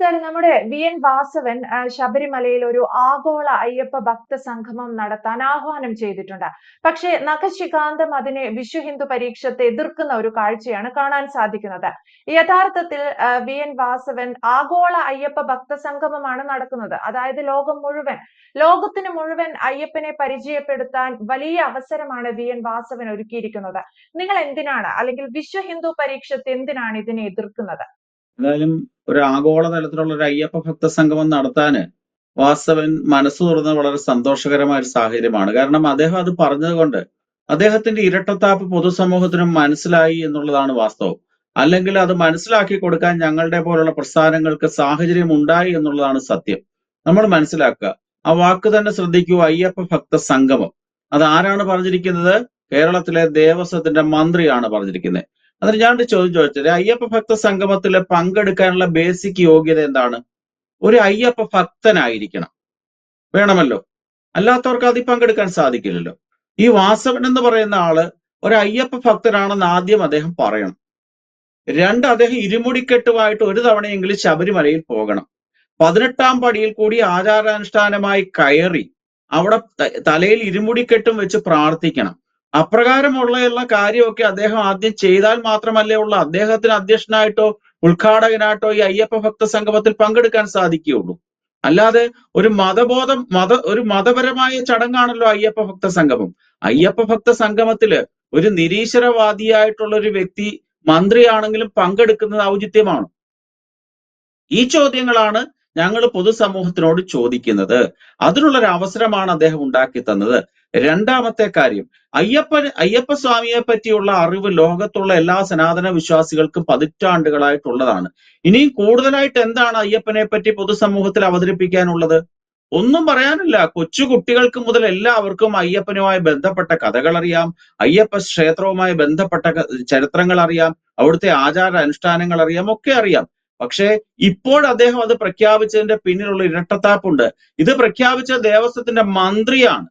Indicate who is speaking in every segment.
Speaker 1: Sir നമ്മുടെ V N Vasavan ശബരിമലയിൽ ഒരു ആഗോള അയ്യപ്പ ഭക്ത സംഗമം നടത്താൻ ആഹ്വാനം ചെയ്തിട്ടുണ്ട്. പക്ഷേ നഖശികാന്തം അതിനെ വിശ്വ ഹിന്ദു പരീക്ഷത്തെ എതിർക്കുന്ന ഒരു കാഴ്ചയാണ് കാണാൻ സാധിക്കുന്നത്. യഥാർത്ഥത്തിൽ വി എൻ വാസവൻ ആഗോള അയ്യപ്പ ഭക്ത സംഗമമാണ് നടക്കുന്നത്. അതായത് ലോകം മുഴുവൻ ലോകത്തിന് മുഴുവൻ അയ്യപ്പനെ പരിചയപ്പെടുത്താൻ വലിയ അവസരമാണ് വി എൻ വാസവൻ ഒരുക്കിയിരിക്കുന്നത്. നിങ്ങൾ എന്തിനാണ് അല്ലെങ്കിൽ വിശ്വ ഹിന്ദു പരീക്ഷത്തെ എന്തിനാണ് ഇതിനെ എതിർക്കുന്നത്?
Speaker 2: എന്തായാലും ഒരു ആഗോള തലത്തിലുള്ള ഒരു അയ്യപ്പ ഭക്ത സംഗമം നടത്താന് വാസ്തവൻ മനസ്സ് തുറന്ന വളരെ സന്തോഷകരമായ ഒരു സാഹചര്യമാണ്. കാരണം അദ്ദേഹം അത് പറഞ്ഞതുകൊണ്ട് അദ്ദേഹത്തിന്റെ ഇരട്ടത്താപ്പ് പൊതുസമൂഹത്തിനും മനസ്സിലായി എന്നുള്ളതാണ് വാസ്തവം. അല്ലെങ്കിൽ അത് മനസ്സിലാക്കി കൊടുക്കാൻ ഞങ്ങളുടെ പോലുള്ള പ്രസ്ഥാനങ്ങൾക്ക് സാഹചര്യം ഉണ്ടായി എന്നുള്ളതാണ് സത്യം. നമ്മൾ മനസ്സിലാക്കുക. ആ വാക്ക് തന്നെ ശ്രദ്ധിക്കൂ അയ്യപ്പ ഭക്ത സംഗമം. അത് ആരാണ് പറഞ്ഞിരിക്കുന്നത്? കേരളത്തിലെ ദേവസ്വത്തിന്റെ മന്ത്രിയാണ് പറഞ്ഞിരിക്കുന്നത്. അതിന് ഞാൻ ഒരു ചോദ്യം ചോദിച്ചത്. അയ്യപ്പ ഭക്ത സംഗമത്തിൽ പങ്കെടുക്കാനുള്ള ബേസിക് യോഗ്യത എന്താണ്? ഒരു അയ്യപ്പ ഭക്തനായിരിക്കണം. വേണമല്ലോ? അല്ലാത്തവർക്ക് അതിൽ പങ്കെടുക്കാൻ സാധിക്കില്ലല്ലോ. ഈ വാസവൻ എന്ന് പറയുന്ന ആൾ ഒരു അയ്യപ്പ ഭക്തനാണെന്ന് ആദ്യം അദ്ദേഹം പറയണം. രണ്ട് അദ്ദേഹം ഇരുമുടിക്കെട്ടുമായിട്ട് ഒരു തവണയെങ്കിലും ശബരിമലയിൽ പോകണം. പതിനെട്ടാം പടിയിൽ കൂടി ആചാരാനുഷ്ഠാനമായി കയറി അവിടെ തലയിൽ ഇരുമുടിക്കെട്ടും വെച്ച് പ്രാർത്ഥിക്കണം. അപ്രകാരമുള്ള എല്ലാ കാര്യമൊക്കെ അദ്ദേഹം ആദ്യം ചെയ്താൽ മാത്രമല്ലേ ഉള്ളൂ. അദ്ദേഹത്തിന് അധ്യക്ഷനായിട്ടോ ഉദ്ഘാടകനായിട്ടോ ഈ അയ്യപ്പ ഭക്ത സംഗമത്തിൽ പങ്കെടുക്കാൻ സാധിക്കുകയുള്ളൂ. അല്ലാതെ ഒരു മതബോധം മത ഒരു മതപരമായ ചടങ്ങാണല്ലോ അയ്യപ്പ ഭക്ത സംഗമം. അയ്യപ്പ ഭക്ത സംഗമത്തിൽ ഒരു നിരീശ്വരവാദിയായിട്ടുള്ള ഒരു വ്യക്തി മന്ത്രിയാണെങ്കിലും പങ്കെടുക്കുന്നത് ഔചിത്യമാണ്. ഈ ചോദ്യങ്ങളാണ് ഞങ്ങൾ പൊതുസമൂഹത്തിനോട് ചോദിക്കുന്നത്. അതിനുള്ളൊരു അവസരമാണ് അദ്ദേഹം ഉണ്ടാക്കി തന്നത്. രണ്ടാമത്തെ കാര്യം അയ്യപ്പൻ അയ്യപ്പ സ്വാമിയെ പറ്റിയുള്ള അറിവ് ലോകത്തുള്ള എല്ലാ സനാതന വിശ്വാസികൾക്കും പതിറ്റാണ്ടുകളായിട്ടുള്ളതാണ്. ഇനിയും കൂടുതലായിട്ട് എന്താണ് അയ്യപ്പനെ പറ്റി പൊതുസമൂഹത്തിൽ അവതരിപ്പിക്കാനുള്ളത്? ഒന്നും പറയാനില്ല. കൊച്ചു കുട്ടികൾക്ക് മുതൽ എല്ലാവർക്കും അയ്യപ്പനുമായി ബന്ധപ്പെട്ട കഥകൾ അറിയാം അയ്യപ്പ ക്ഷേത്രവുമായി ബന്ധപ്പെട്ട ചരിത്രങ്ങൾ അറിയാം അവിടുത്തെ ആചാര അനുഷ്ഠാനങ്ങൾ അറിയാം ഒക്കെ അറിയാം. പക്ഷേ ഇപ്പോൾ അദ്ദേഹം അത് പ്രഖ്യാപിച്ചതിന്റെ പിന്നിലുള്ള ഇരട്ടത്താപ്പുണ്ട്. ഇത് പ്രഖ്യാപിച്ച ദേവസ്വത്തിന്റെ മന്ത്രിയാണ്.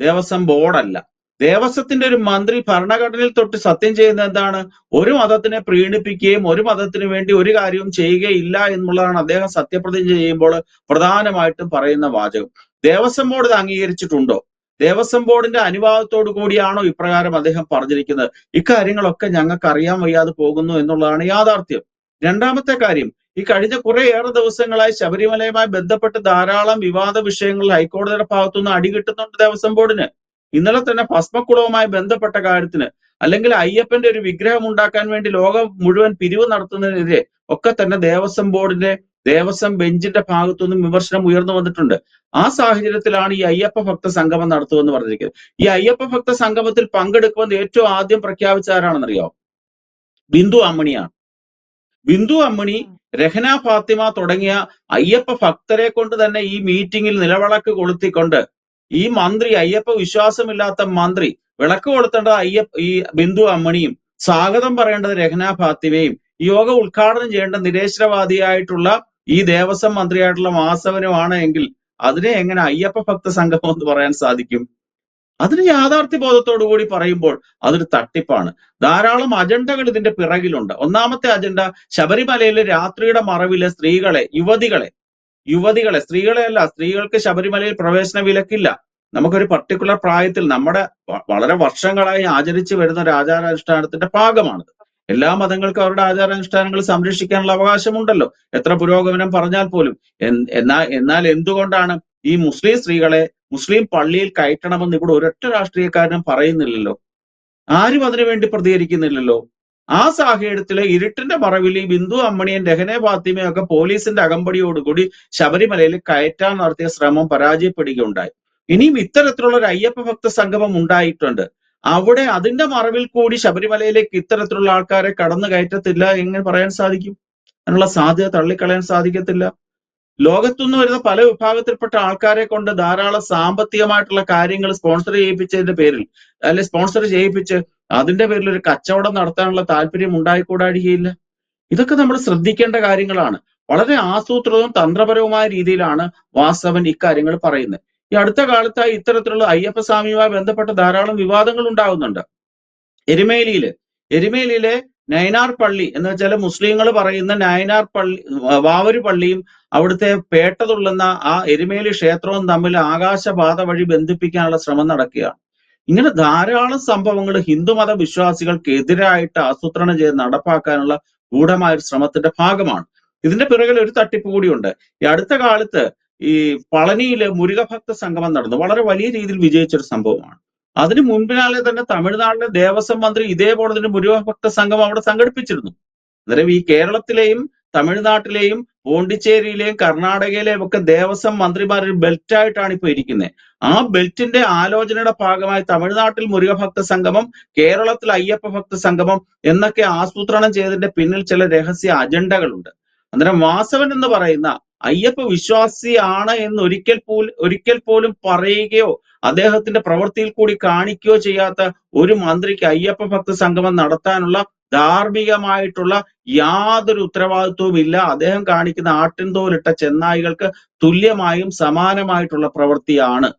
Speaker 2: ദേവസ്വം ബോർഡല്ല. ദേവസ്വത്തിന്റെ ഒരു മന്ത്രി ഭരണഘടനയിൽ തൊട്ട് സത്യം ചെയ്യുന്ന എന്താണ്? ഒരു മതത്തിനെ പ്രീണിപ്പിക്കുകയും ഒരു മതത്തിന് വേണ്ടി ഒരു കാര്യവും ചെയ്യുകയില്ല എന്നുള്ളതാണ് അദ്ദേഹം സത്യപ്രതിജ്ഞ ചെയ്യുമ്പോൾ പ്രധാനമായിട്ടും പറയുന്ന വാചകം. ദേവസ്വം ബോർഡ് ഇത് അംഗീകരിച്ചിട്ടുണ്ടോ? ദേവസ്വം ബോർഡിന്റെ അനുവാദത്തോടു കൂടിയാണോ ഇപ്രകാരം അദ്ദേഹം പറഞ്ഞിരിക്കുന്നത്? ഇക്കാര്യങ്ങളൊക്കെ ഞങ്ങൾക്ക് അറിയാൻ വയ്യാതെ പോകുന്നു എന്നുള്ളതാണ് യാഥാർത്ഥ്യം. രണ്ടാമത്തെ കാര്യം ഈ കഴിഞ്ഞ കുറേയേറെ ദിവസങ്ങളായി ശബരിമലയുമായി ബന്ധപ്പെട്ട് ധാരാളം വിവാദ വിഷയങ്ങൾ ഹൈക്കോടതിയുടെ ഭാഗത്തുനിന്ന് അടി കിട്ടുന്നുണ്ട് ദേവസ്വം ബോർഡിന്. ഇന്നലെ തന്നെ ഭസ്മക്കുളവുമായി ബന്ധപ്പെട്ട കാര്യത്തിന് അല്ലെങ്കിൽ അയ്യപ്പന്റെ ഒരു വിഗ്രഹം ഉണ്ടാക്കാൻ വേണ്ടി ലോകം മുഴുവൻ പിരിവ് നടത്തുന്നതിനെതിരെ ഒക്കെ തന്നെ ദേവസ്വം ബോർഡിന്റെ ദേവസ്വം ബെഞ്ചിന്റെ ഭാഗത്തുനിന്നും വിമർശനം ഉയർന്നു വന്നിട്ടുണ്ട്. ആ സാഹചര്യത്തിലാണ് ഈ അയ്യപ്പ ഭക്ത സംഗമം നടത്തുമെന്ന് പറഞ്ഞിരിക്കുന്നത്. ഈ അയ്യപ്പ ഭക്ത സംഗമത്തിൽ പങ്കെടുക്കുമെന്ന് ഏറ്റവും ആദ്യം പ്രഖ്യാപിച്ച ആരാണെന്നറിയാമോ ബിന്ദു അമ്മണിയാണ്. ബിന്ദു അമ്മണി രഹന ഫാത്തിമ തുടങ്ങിയ അയ്യപ്പ ഭക്തരെ കൊണ്ട് തന്നെ ഈ മീറ്റിംഗിൽ നിലവിളക്ക് കൊളുത്തിക്കൊണ്ട് ഈ മന്ത്രി അയ്യപ്പ വിശ്വാസമില്ലാത്ത മന്ത്രി വിളക്ക് കൊളുത്തേണ്ടത് അയ്യപ്പ ഈ ബിന്ദു അമ്മണിയും സ്വാഗതം പറയേണ്ടത് രഹന ഫാത്തിമയും യോഗ ഉദ്ഘാടനം ചെയ്യേണ്ട നിരേശ്വരവാദിയായിട്ടുള്ള ഈ ദേവസ്വം മന്ത്രിയായിട്ടുള്ള വാസവനുമാണ് എങ്കിൽ അതിനെ എങ്ങനെ അയ്യപ്പ ഭക്ത സംഗമം എന്ന് പറയാൻ സാധിക്കും? അതിന് യാഥാർത്ഥ്യ ബോധത്തോടു കൂടി പറയുമ്പോൾ അതൊരു തട്ടിപ്പാണ്. ധാരാളം അജണ്ടകൾ ഇതിന്റെ പിറകിലുണ്ട്. ഒന്നാമത്തെ അജണ്ട ശബരിമലയിലെ രാത്രിയുടെ മറവിലെ സ്ത്രീകളെ യുവതികളെ. യുവതികളെ സ്ത്രീകളെ അല്ല സ്ത്രീകൾക്ക് ശബരിമലയിൽ പ്രവേശന വിലക്കില്ല. നമുക്കൊരു പർട്ടിക്കുലർ പ്രായത്തിൽ നമ്മുടെ വളരെ വർഷങ്ങളായി ആചരിച്ചു വരുന്ന ഒരു ആചാരാനുഷ്ഠാനത്തിന്റെ ഭാഗമാണിത് എല്ലാ മതങ്ങൾക്കും അവരുടെ ആചാരാനുഷ്ഠാനങ്ങൾ സംരക്ഷിക്കാനുള്ള അവകാശമുണ്ടല്ലോ. എത്ര പുരോഗമനം പറഞ്ഞാൽ പോലും. എന്നാൽ എന്നാൽ എന്തുകൊണ്ടാണ് ഈ മുസ്ലിം സ്ത്രീകളെ മുസ്ലിം പള്ളിയിൽ കയറ്റണമെന്ന് ഇവിടെ ഒരൊറ്റ രാഷ്ട്രീയക്കാരനും പറയുന്നില്ലല്ലോ. ആരും അതിനു വേണ്ടി പ്രതികരിക്കുന്നില്ലല്ലോ. ആ സാഹചര്യത്തിലെ ഇരുട്ടിന്റെ മറവിൽ ഈ ബിന്ദു അമ്മണിയും രഹനെ ഫാത്തിമയും ഒക്കെ പോലീസിന്റെ അകമ്പടിയോടുകൂടി ശബരിമലയിൽ കയറ്റാൻ നടത്തിയ ശ്രമം പരാജയപ്പെടുകയുണ്ടായി. ഇനിയും ഇത്തരത്തിലുള്ള ഒരു അയ്യപ്പ ഭക്ത സംഗമം ഉണ്ടായിട്ടുണ്ട്. അവിടെ അതിന്റെ മറവിൽ കൂടി ശബരിമലയിലേക്ക് ഇത്തരത്തിലുള്ള ആൾക്കാരെ കടന്നു കയറ്റത്തില്ല എങ്ങനെ പറയാൻ സാധിക്കും? അതിനുള്ള സാധ്യത തള്ളിക്കളയാൻ സാധിക്കത്തില്ല? ലോകത്തുനിന്ന് വരുന്ന പല വിഭാഗത്തിൽപ്പെട്ട ആൾക്കാരെ കൊണ്ട് ധാരാളം സാമ്പത്തികമായിട്ടുള്ള കാര്യങ്ങൾ സ്പോൺസർ ചെയ്യിപ്പിച്ചതിന്റെ പേരിൽ അല്ലെ സ്പോൺസർ ചെയ്യിപ്പിച്ച് അതിന്റെ പേരിൽ ഒരു കച്ചവടം നടത്താനുള്ള താല്പര്യം ഉണ്ടായിക്കൂടാഴികയില്ല ഇതൊക്കെ നമ്മൾ ശ്രദ്ധിക്കേണ്ട കാര്യങ്ങളാണ്. വളരെ ആസൂത്രിതവും തന്ത്രപരവുമായ രീതിയിലാണ് വാസവൻ ഇക്കാര്യങ്ങൾ പറയുന്നത്. ഈ അടുത്ത കാലത്തായി ഇത്തരത്തിലുള്ള അയ്യപ്പ സ്വാമിയുമായി ബന്ധപ്പെട്ട ധാരാളം വിവാദങ്ങൾ ഉണ്ടാകുന്നുണ്ട്. എരുമേലിയിൽ എരുമേലിയിലെ നയനാർ പള്ളി എന്ന് വെച്ചാൽ മുസ്ലിങ്ങൾ പറയുന്ന നയനാർ പള്ളി വാവരു പള്ളിയും അവിടുത്തെ പേട്ടതുള്ളുന്ന ആ എരുമേലി ക്ഷേത്രവും തമ്മിൽ ആകാശപാത വഴി ബന്ധിപ്പിക്കാനുള്ള ശ്രമം നടക്കുകയാണ്. ഇങ്ങനെ ധാരാളം സംഭവങ്ങൾ ഹിന്ദുമത വിശ്വാസികൾക്ക് എതിരായിട്ട് ആസൂത്രണം ചെയ്ത് നടപ്പാക്കാനുള്ള ഗൂഢമായ ഒരു ശ്രമത്തിന്റെ ഭാഗമാണ്. ഇതിന്റെ പിറകിൽ ഒരു തട്ടിപ്പ് കൂടിയുണ്ട്. ഈ അടുത്ത കാലത്ത് ഈ പളനിയിലെ മുരുകഭക്ത സംഗമം നടന്നു. വളരെ വലിയ രീതിയിൽ വിജയിച്ച ഒരു സംഭവമാണ്. അതിന് മുൻപിനാളെ തന്നെ തമിഴ്നാട്ടിലെ ദേവസ്വം മന്ത്രി ഇതേപോലെ തന്നെ മുരുകഭക്ത സംഘം അവിടെ സംഘടിപ്പിച്ചിരുന്നു. അന്നേരം ഈ കേരളത്തിലെയും തമിഴ്നാട്ടിലെയും പോണ്ടിച്ചേരിയിലെയും കർണാടകയിലെയും ഒക്കെ ദേവസ്വം മന്ത്രിമാർ ഒരു ബെൽറ്റായിട്ടാണ് ഇപ്പൊ ഇരിക്കുന്നത് ആ ബെൽറ്റിന്റെ ആലോചനയുടെ ഭാഗമായി തമിഴ്നാട്ടിൽ മുരുകഭക്ത സംഗമം കേരളത്തിൽ അയ്യപ്പ ഭക്ത സംഗമം എന്നൊക്കെ ആസൂത്രണം ചെയ്തതിന്റെ പിന്നിൽ ചില രഹസ്യ അജണ്ടകളുണ്ട്. അന്നേരം വാസവൻ എന്ന് പറയുന്ന അയ്യപ്പ വിശ്വാസിയാണ് എന്ന് ഒരിക്കൽ പോലും ഒരിക്കൽ പോലും പറയുകയോ അദ്ദേഹത്തിന്റെ പ്രവൃത്തിയിൽ കൂടി കാണിക്കുകയോ ചെയ്യാത്ത ഒരു മന്ത്രിക്ക് അയ്യപ്പ ഭക്ത സംഗമം നടത്താനുള്ള ധാർമ്മികമായിട്ടുള്ള യാതൊരു ഉത്തരവാദിത്വവും ഇല്ല. അദ്ദേഹം കാണിക്കുന്ന ആട്ടിൻതോലിട്ട ചെന്നായികൾക്ക് തുല്യമായും സമാനമായിട്ടുള്ള പ്രവൃത്തിയാണ്.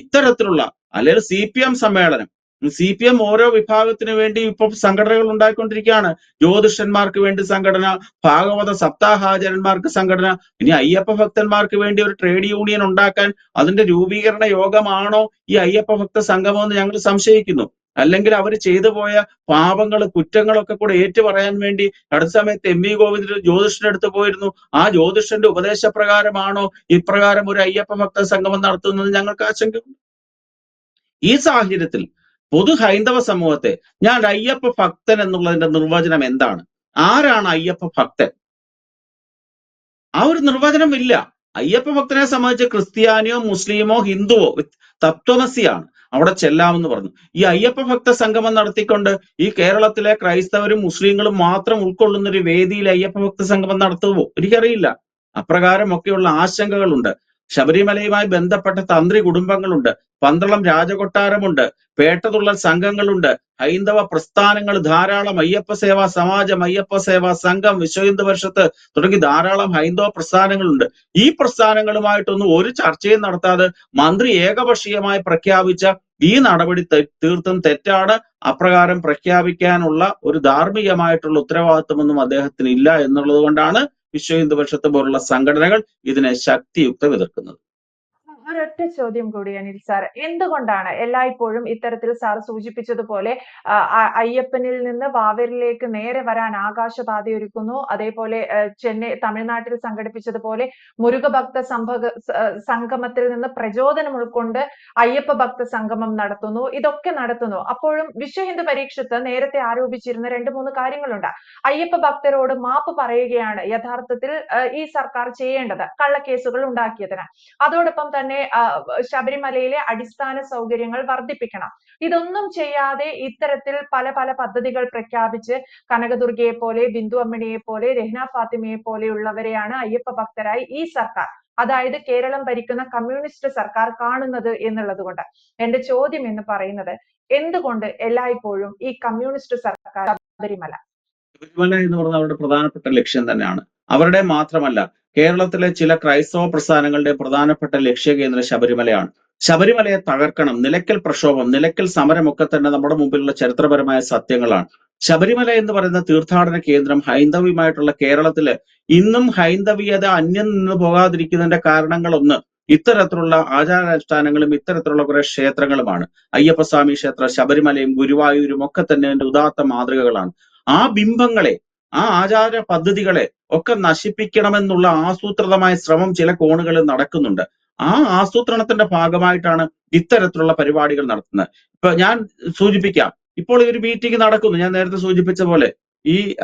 Speaker 2: ഇത്തരത്തിലുള്ള അല്ലെങ്കിൽ സി പി എം സമ്മേളനം സി പി എം ഓരോ വിഭാഗത്തിനു വേണ്ടി ഇപ്പൊ സംഘടനകൾ ഉണ്ടായിക്കൊണ്ടിരിക്കുകയാണ്. ജ്യോതിഷന്മാർക്ക് വേണ്ടി സംഘടന ഭാഗവത സപ്താഹാചാര്യന്മാർക്ക് സംഘടന ഇനി അയ്യപ്പ ഭക്തന്മാർക്ക് വേണ്ടി ഒരു ട്രേഡ് യൂണിയൻ ഉണ്ടാക്കാൻ അതിന്റെ രൂപീകരണ യോഗമാണോ ഈ അയ്യപ്പ ഭക്ത സംഗമം എന്ന് ഞങ്ങൾ സംശയിക്കുന്നു. അല്ലെങ്കിൽ അവർ ചെയ്തു പോയ പാപങ്ങൾ കുറ്റങ്ങളൊക്കെ കൂടെ ഏറ്റു പറയാൻ വേണ്ടി അടുത്ത സമയത്ത് എം വി ഗോവിന്ദൻ ജ്യോതിഷന്റെ അടുത്ത് പോയിരുന്നു. ആ ജ്യോതിഷന്റെ ഉപദേശപ്രകാരമാണോ ഇപ്രകാരം ഒരു അയ്യപ്പ ഭക്ത സംഗമം നടത്തുന്നത് ഞങ്ങൾക്ക് ആശങ്കയുണ്ട്. ഈ സാഹചര്യത്തിൽ പൊതു ഹൈന്ദവ സമൂഹത്തെ ഞാൻ അയ്യപ്പ ഭക്തൻ എന്നുള്ളതിന്റെ നിർവചനം എന്താണ്? ആരാണ് അയ്യപ്പ ഭക്തൻ? ആ ഒരു നിർവചനം ഇല്ല. അയ്യപ്പ ഭക്തനെ സംബന്ധിച്ച് ക്രിസ്ത്യാനിയോ മുസ്ലിമോ ഹിന്ദുവോ തത്വമസിയാണ്. അവിടെ ചെല്ലാമെന്ന് പറഞ്ഞു. ഈ അയ്യപ്പ ഭക്ത സംഗമം നടത്തിക്കൊണ്ട് ഈ കേരളത്തിലെ ക്രൈസ്തവരും മുസ്ലിങ്ങളും മാത്രം ഉൾക്കൊള്ളുന്ന ഒരു വേദിയിൽ അയ്യപ്പ ഭക്ത സംഗമം നടത്തുമോ എനിക്കറിയില്ല. അപ്രകാരമൊക്കെയുള്ള ആശങ്കകളുണ്ട്. ശബരിമലയുമായി ബന്ധപ്പെട്ട തന്ത്രി കുടുംബങ്ങളുണ്ട്. പന്തളം രാജകൊട്ടാരമുണ്ട്. പേട്ടതുള്ളൽ സംഘങ്ങളുണ്ട്. ഹൈന്ദവ പ്രസ്ഥാനങ്ങൾ ധാരാളം. അയ്യപ്പ സേവാ സമാജം അയ്യപ്പ സേവാ സംഘം വിശ്വഹിന്ദു പരിഷത്ത് തുടങ്ങി ധാരാളം ഹൈന്ദവ പ്രസ്ഥാനങ്ങളുണ്ട്. ഈ പ്രസ്ഥാനങ്ങളുമായിട്ടൊന്നും ഒരു ചർച്ചയും നടത്താതെ മന്ത്രി ഏകപക്ഷീയമായി പ്രഖ്യാപിച്ച ഈ നടപടി തീർത്തും തെറ്റാണ്. അപ്രകാരം പ്രഖ്യാപിക്കാനുള്ള ഒരു ധാർമ്മികമായിട്ടുള്ള ഉത്തരവാദിത്വമൊന്നും അദ്ദേഹത്തിന് ഇല്ല എന്നുള്ളത് കൊണ്ടാണ് വിശ്വ ഹിന്ദു പരിഷത്ത് പോലുള്ള സംഘടനകൾ ഇതിനെ ശക്തിയുക്തം എതിർക്കുന്നത്
Speaker 1: ഒരൊറ്റ ചോദ്യം കൂടി അനിൽ സാർ എന്തുകൊണ്ടാണ് എല്ലായ്പ്പോഴും ഇത്തരത്തിൽ സാർ സൂചിപ്പിച്ചതുപോലെ അയ്യപ്പനിൽ നിന്ന് വാവരിലേക്ക് നേരെ വരാൻ ആകാശപാത ഒരുക്കുന്നു അതേപോലെ ചെന്നൈ തമിഴ്നാട്ടിൽ സംഘടിപ്പിച്ചതുപോലെ മുരുകഭക്ത സംഭക സംഗമത്തിൽ നിന്ന് പ്രചോദനം ഉൾക്കൊണ്ട് അയ്യപ്പ ഭക്ത സംഗമം നടത്തുന്നു ഇതൊക്കെ നടത്തുന്നു. അപ്പോഴും വിശ്വഹിന്ദു പരീക്ഷത്ത് നേരത്തെ ആരോപിച്ചിരുന്ന രണ്ട് മൂന്ന് കാര്യങ്ങളുണ്ട്. അയ്യപ്പ ഭക്തരോട് മാപ്പ് പറയുകയാണ് യഥാർത്ഥത്തിൽ ഈ സർക്കാർ ചെയ്യേണ്ടത് കള്ളക്കേസുകൾ ഉണ്ടാക്കിയതിന്. അതോടൊപ്പം തന്നെ ശബരിമലയിലെ അടിസ്ഥാന സൗകര്യങ്ങൾ വർദ്ധിപ്പിക്കണം. ഇതൊന്നും ചെയ്യാതെ ഇത്തരത്തിൽ പല പല പദ്ധതികൾ പ്രഖ്യാപിച്ച് കനകദുർഗയെ പോലെ ബിന്ദു അമ്മിണിയെ പോലെ രഹ്ന ഫാത്തിമയെ പോലെയുള്ളവരെയാണ് അയ്യപ്പ ഭക്തരായി ഈ സർക്കാർ. അതായത് കേരളം ഭരിക്കുന്ന കമ്മ്യൂണിസ്റ്റ് സർക്കാർ കാണുന്നത് എന്നുള്ളത് കൊണ്ട് എന്റെ ചോദ്യം എന്ന് പറയുന്നത് എന്തുകൊണ്ട് എല്ലായ്പ്പോഴും ഈ കമ്മ്യൂണിസ്റ്റ് സർക്കാർ ശബരിമല?
Speaker 2: ശബരിമല എന്ന് പറഞ്ഞ അവരുടെ പ്രധാനപ്പെട്ട ലക്ഷ്യം തന്നെയാണ്. അവരുടെ മാത്രമല്ല കേരളത്തിലെ ചില ക്രൈസ്തവ പ്രസ്ഥാനങ്ങളുടെ പ്രധാനപ്പെട്ട ലക്ഷ്യകേന്ദ്രം ശബരിമലയാണ്. ശബരിമലയെ തകർക്കണം നിലയ്ക്കൽ പ്രക്ഷോഭം നിലയ്ക്കൽ സമരമൊക്കെ തന്നെ നമ്മുടെ മുമ്പിലുള്ള ചരിത്രപരമായ സത്യങ്ങളാണ്. ശബരിമല എന്ന് പറയുന്ന തീർത്ഥാടന കേന്ദ്രം ഹൈന്ദവിയുമായിട്ടുള്ള കേരളത്തിൽ ഇന്നും ഹൈന്ദവീയത അന്യം നിന്ന് പോകാതിരിക്കുന്നതിന്റെ കാരണങ്ങളൊന്ന് ഇത്തരത്തിലുള്ള ആചാരാനുഷ്ഠാനങ്ങളും ഇത്തരത്തിലുള്ള കുറെ ക്ഷേത്രങ്ങളുമാണ്. അയ്യപ്പസ്വാമി ക്ഷേത്രം ശബരിമലയും ഗുരുവായൂരും ഒക്കെ തന്നെ ഉദാത്ത മാതൃകകളാണ്. ആ ബിംബങ്ങളെ ആ ആചാര പദ്ധതികളെ ഒക്കെ നശിപ്പിക്കണമെന്നുള്ള ആസൂത്രിതമായ ശ്രമം ചില കോണുകളിൽ നടക്കുന്നുണ്ട്. ആ ആസൂത്രണത്തിന്റെ ഭാഗമായിട്ടാണ് ഇത്തരത്തിലുള്ള പരിപാടികൾ നടത്തുന്നത്. ഇപ്പൊ ഞാൻ സൂചിപ്പിക്കാം. ഇപ്പോൾ ഈ ഒരു മീറ്റിംഗ് നടക്കുന്നു. ഞാൻ നേരത്തെ സൂചിപ്പിച്ച പോലെ ഈ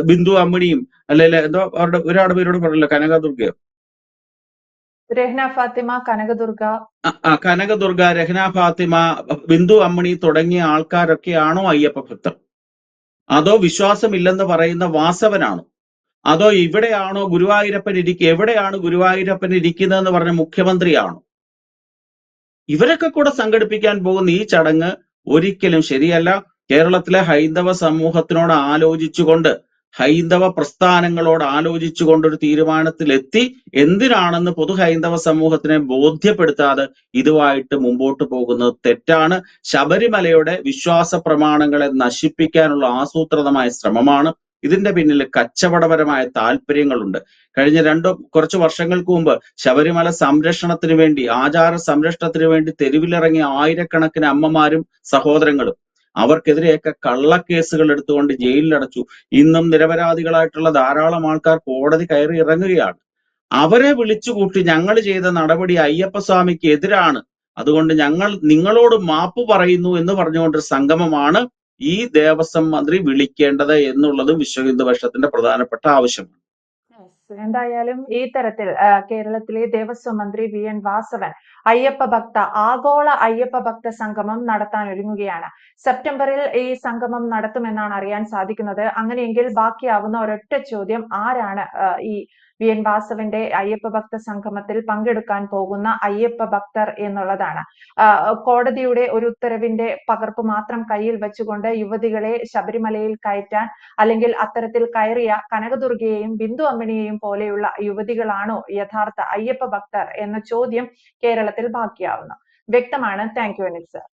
Speaker 2: ബിന്ദു അമ്മിണിയും അല്ലെങ്കിൽ എന്തോ അവരുടെ ഒരാട് പേരോട് പറഞ്ഞല്ലോ കനകദുർഗയോ?
Speaker 1: രഹ്ന ഫാത്തിമ കനകദുർഗ.
Speaker 2: ആ, കനകദുർഗ രഹ്ന ഫാത്തിമ ബിന്ദു അമ്മണി തുടങ്ങിയ ആൾക്കാരൊക്കെയാണോ അയ്യപ്പ ഭക്തർ? അതോ വിശ്വാസമില്ലെന്ന് പറയുന്ന വാസവനാണോ? അതോ ഇവിടെയാണോ ഗുരുവായൂരപ്പൻ ഇരിക്കുക എവിടെയാണ് ഗുരുവായൂരപ്പൻ ഇരിക്കുന്നതെന്ന് പറഞ്ഞ മുഖ്യമന്ത്രിയാണോ? ഇവരൊക്കെ കൂടെ സംഘടിപ്പിക്കാൻ പോകുന്ന ഈ ചടങ്ങ് ഒരിക്കലും ശരിയല്ല. കേരളത്തിലെ ഹൈന്ദവ സമൂഹത്തിനോട് ആലോചിച്ചുകൊണ്ട് ഹൈന്ദവ പ്രസ്ഥാനങ്ങളോട് ആലോചിച്ചുകൊണ്ടൊരു തീരുമാനത്തിലെത്തി എന്തിനാണെന്ന് പൊതു ഹൈന്ദവ സമൂഹത്തിനെ ബോധ്യപ്പെടുത്താതെ ഇതുമായിട്ട് മുമ്പോട്ട് പോകുന്നത് തെറ്റാണ്. ശബരിമലയുടെ വിശ്വാസ പ്രമാണങ്ങളെ നശിപ്പിക്കാനുള്ള ആസൂത്രിതമായ ശ്രമമാണ്. ഇതിന്റെ പിന്നിൽ കച്ചവടപരമായ താല്പര്യങ്ങളുണ്ട്. കഴിഞ്ഞ രണ്ടോ കുറച്ച് വർഷങ്ങൾക്ക് മുമ്പ് ശബരിമല സംരക്ഷണത്തിന് വേണ്ടി ആചാര സംരക്ഷണത്തിന് വേണ്ടി തെരുവിലിറങ്ങിയ ആയിരക്കണക്കിന് അമ്മമാരും സഹോദരങ്ങളും അവർക്കെതിരെയൊക്കെ കള്ളക്കേസുകൾ എടുത്തുകൊണ്ട് ജയിലിലടച്ചു. ഇന്നും നിരപരാധികളായിട്ടുള്ള ധാരാളം ആൾക്കാർ കോടതി കയറി ഇറങ്ങുകയാണ്. അവരെ വിളിച്ചുകൂട്ടി ഞങ്ങൾ ചെയ്ത നടപടി അയ്യപ്പസ്വാമിക്ക് എതിരാണ്. അതുകൊണ്ട് ഞങ്ങൾ നിങ്ങളോട് മാപ്പ് പറയുന്നു എന്ന് പറഞ്ഞുകൊണ്ടൊരു സംഗമമാണ് ഈ ദേവസ്വം മന്ത്രി വിളിക്കേണ്ടത് എന്നുള്ളതും വിശ്വഹിന്ദു പക്ഷത്തിന്റെ പ്രധാനപ്പെട്ട ആവശ്യമാണ്.
Speaker 1: എന്തായാലും ഈ തരത്തിൽ കേരളത്തിലെ ദേവസ്വം മന്ത്രി വി. എൻ. വാസവൻ അയ്യപ്പ ഭക്ത ആഗോള അയ്യപ്പ ഭക്ത സംഗമം നടത്താൻ ഒരുങ്ങുകയാണ്. സെപ്റ്റംബറിൽ ഈ സംഗമം നടത്തുമെന്നാണ് അറിയാൻ സാധിക്കുന്നത്. അങ്ങനെയെങ്കിൽ ബാക്കിയാവുന്ന ഒരൊറ്റ ചോദ്യം ആരാണ് ഈ വി എൻ വാസവന്റെ അയ്യപ്പ ഭക്ത സംഗമത്തിൽ പങ്കെടുക്കാൻ പോകുന്ന അയ്യപ്പ ഭക്തർ എന്നുള്ളതാണ്. കോടതിയുടെ ഒരു ഉത്തരവിന്റെ പകർപ്പ് മാത്രം കയ്യിൽ വെച്ചുകൊണ്ട് യുവതികളെ ശബരിമലയിൽ കയറ്റാൻ അല്ലെങ്കിൽ അത്തരത്തിൽ കയറിയ കനകദുർഗയെയും ബിന്ദു അമ്മിണിയെയും പോലെയുള്ള യുവതികളാണോ യഥാർത്ഥ അയ്യപ്പ ഭക്തർ എന്ന ചോദ്യം കേരളത്തിൽ ബാക്കിയാവുന്നു. വ്യക്തമാണ്. Thank you Anil sir.